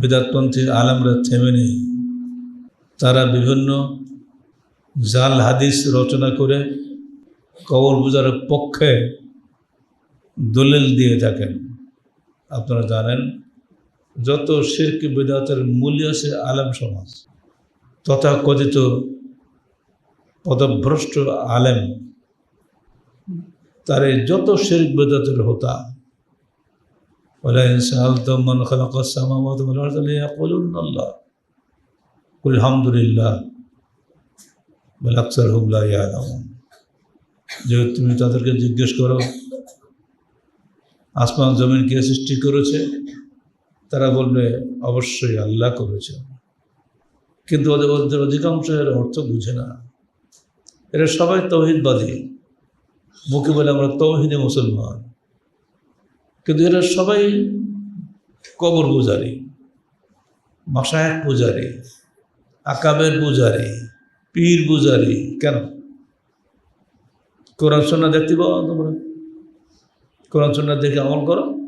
বেদাতপন্থীর আলমরা থেমে নেই। তারা বিভিন্ন জাল হাদিস রচনা করে কবর পূজার পক্ষে দলিল দিয়ে থাকেন। আপনারা জানেন, যত শির্ক বেদাতের মূল্য আছে আলেম সমাজ তথা কথিত পদভ্রষ্ট আলেম, তার যত শির্ক বেদাতের হতা ولئن سألتم من خلق السماوات والأرض ليقولن الله قل الحمد لله بل أكثرهم لا يعلمون যে তুমি তাদেরকে জিজ্ঞেস করো আসমান জমিন কে সৃষ্টি করেছে তারা বলবে অবশ্যই আল্লাহ করেছে কিন্তু ওদের ওদের অধিকাংশ এর অর্থ বুঝে না এরা সবাই তৌহিদবাদী মুখে বলে আমরা তৌহিদে মুসলমান কিন্তু এরা সবাই কবর পূজারি মশায়ক পূজারি, আকাবের পূজারি, পীর পূজারি। কেন? কোরআন সন্না দেখতে পাও তোমরা? কোরআন সন্না দেখে আমল করো।